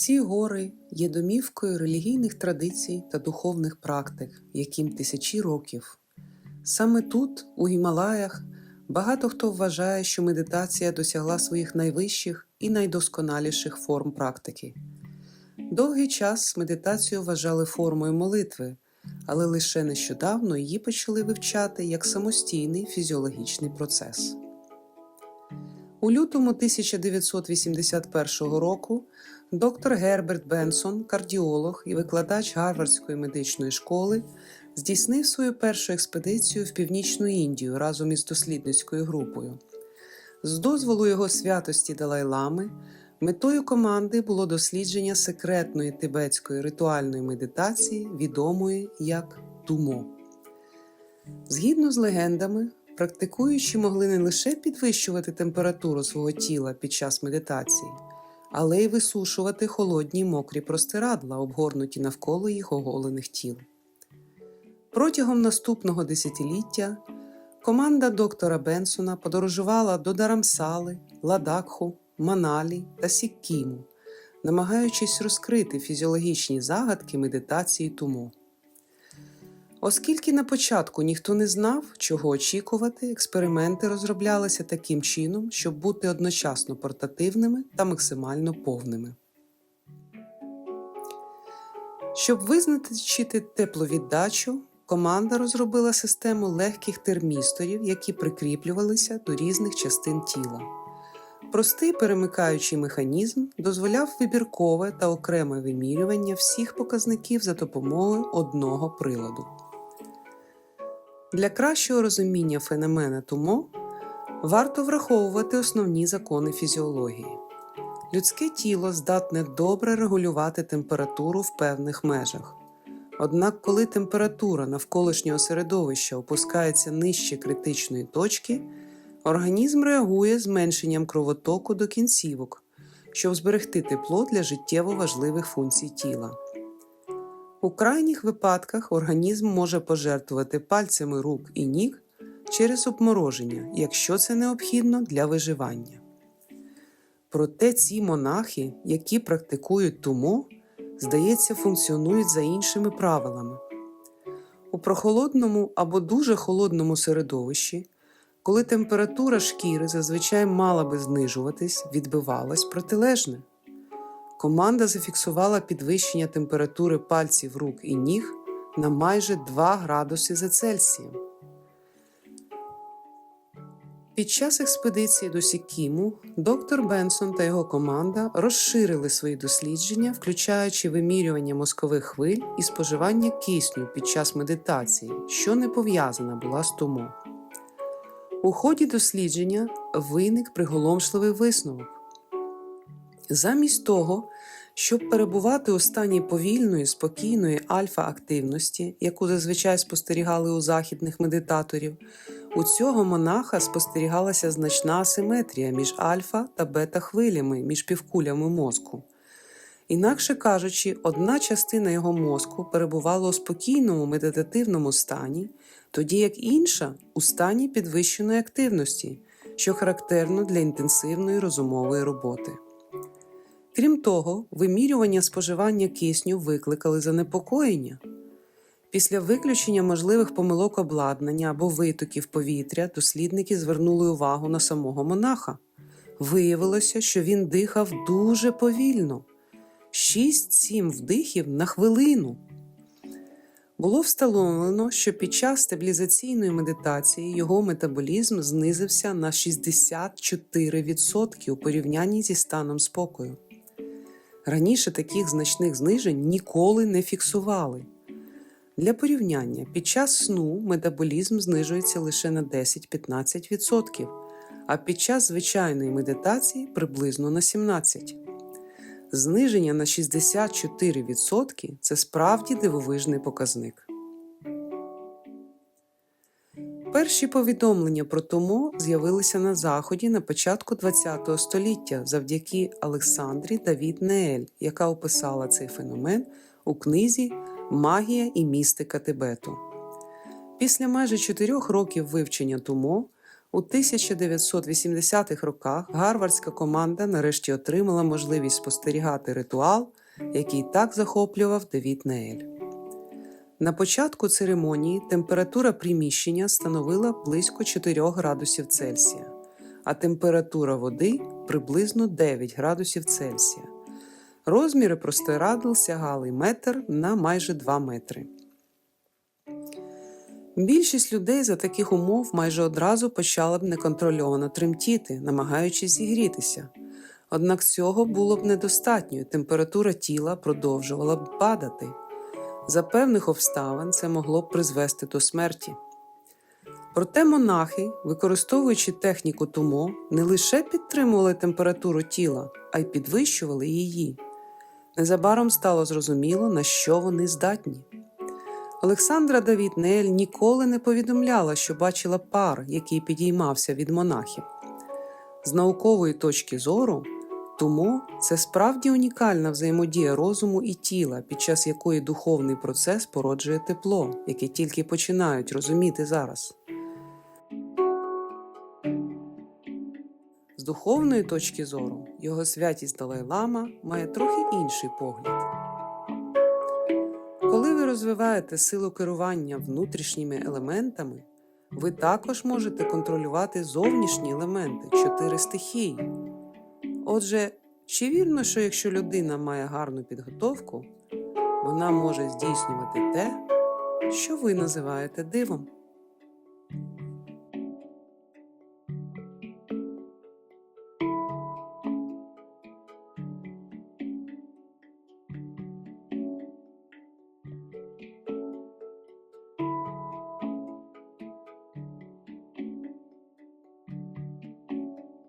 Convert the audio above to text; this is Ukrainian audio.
Ці гори є домівкою релігійних традицій та духовних практик, яким тисячі років. Саме тут, у Гімалаях, багато хто вважає, що медитація досягла своїх найвищих і найдосконаліших форм практики. Довгий час медитацію вважали формою молитви, але лише нещодавно її почали вивчати як самостійний фізіологічний процес. У лютому 1981 року доктор Герберт Бенсон, кардіолог і викладач Гарвардської медичної школи, здійснив свою першу експедицію в Північну Індію разом із дослідницькою групою. З дозволу його святості Далай-Лами метою команди було дослідження секретної тибетської ритуальної медитації, відомої як Тумо. Згідно з легендами, практикуючі могли не лише підвищувати температуру свого тіла під час медитації, але й висушувати холодні мокрі простирадла, обгорнуті навколо їх оголених тіл. Протягом наступного десятиліття команда доктора Бенсона подорожувала до Дарамсали, Ладакху, Маналі та Сіккіму, намагаючись розкрити фізіологічні загадки медитації Тумо. Оскільки на початку ніхто не знав, чого очікувати, експерименти розроблялися таким чином, щоб бути одночасно портативними та максимально повними. Щоб визначити тепловіддачу, команда розробила систему легких термісторів, які прикріплювалися до різних частин тіла. Простий перемикаючий механізм дозволяв вибіркове та окреме вимірювання всіх показників за допомогою одного приладу. Для кращого розуміння феномена тумо варто враховувати основні закони фізіології. Людське тіло здатне добре регулювати температуру в певних межах. Однак, коли температура навколишнього середовища опускається нижче критичної точки, організм реагує зменшенням кровотоку до кінцівок, щоб зберегти тепло для життєво важливих функцій тіла. У крайніх випадках організм може пожертвувати пальцями рук і ніг через обмороження, якщо це необхідно для виживання. Проте ці монахи, які практикують тумо, здається, функціонують за іншими правилами. У прохолодному або дуже холодному середовищі, коли температура шкіри зазвичай мала би знижуватись, відбивалось протилежне. Команда зафіксувала підвищення температури пальців рук і ніг на майже 2 градуси за Цельсієм. Під час експедиції до Сікіму доктор Бенсон та його команда розширили свої дослідження, включаючи вимірювання мозкових хвиль і споживання кисню під час медитації, що не пов'язана була з тому. У ході дослідження виник приголомшливий висновок. Замість того, щоб перебувати у стані повільної, спокійної альфа-активності, яку зазвичай спостерігали у західних медитаторів, у цього монаха спостерігалася значна асиметрія між альфа та бета-хвилями між півкулями мозку. Інакше кажучи, одна частина його мозку перебувала у спокійному медитативному стані, тоді як інша у стані підвищеної активності, що характерно для інтенсивної розумової роботи. Крім того, вимірювання споживання кисню викликали занепокоєння. Після виключення можливих помилок обладнання або витоків повітря дослідники звернули увагу на самого монаха. Виявилося, що він дихав дуже повільно 6-7 вдихів на хвилину. Було встановлено, що під час стабілізаційної медитації його метаболізм знизився на 64% у порівнянні зі станом спокою. Раніше таких значних знижень ніколи не фіксували. Для порівняння, під час сну метаболізм знижується лише на 10-15%, а під час звичайної медитації приблизно на 17%. Зниження на 64% це справді дивовижний показник. Перші повідомлення про тумо з'явилися на Заході на початку ХХ століття завдяки Олександрі Давід Неель, яка описала цей феномен у книзі Магія і містика Тибету. Після майже чотирьох років вивчення тумо У 1980-х роках гарвардська команда нарешті отримала можливість спостерігати ритуал, який так захоплював Девід Нейль. На початку церемонії температура приміщення становила близько 4 градусів Цельсія, а температура води приблизно 9 градусів Цельсія. Розміри простирадл сягали метр на майже 2 метри. Більшість людей за таких умов майже одразу почала б неконтрольовано тремтіти, намагаючись зігрітися. Однак цього було б недостатньо, температура тіла продовжувала б падати. За певних обставин це могло б призвести до смерті. Проте монахи, використовуючи техніку тумо, не лише підтримували температуру тіла, а й підвищували її. Незабаром стало зрозуміло, на що вони здатні. Олександра Давід Нель ніколи не повідомляла, що бачила пар, який підіймався від монахів. З наукової точки зору, тумо це справді унікальна взаємодія розуму і тіла, під час якої духовний процес породжує тепло, яке тільки починають розуміти зараз. З духовної точки зору, його святість Далай-Лама має трохи інший погляд. Коли ви розвиваєте силу керування внутрішніми елементами, ви також можете контролювати зовнішні елементи чотири стихії. Отже, чи вірно, що якщо людина має гарну підготовку, вона може здійснювати те, що ви називаєте дивом?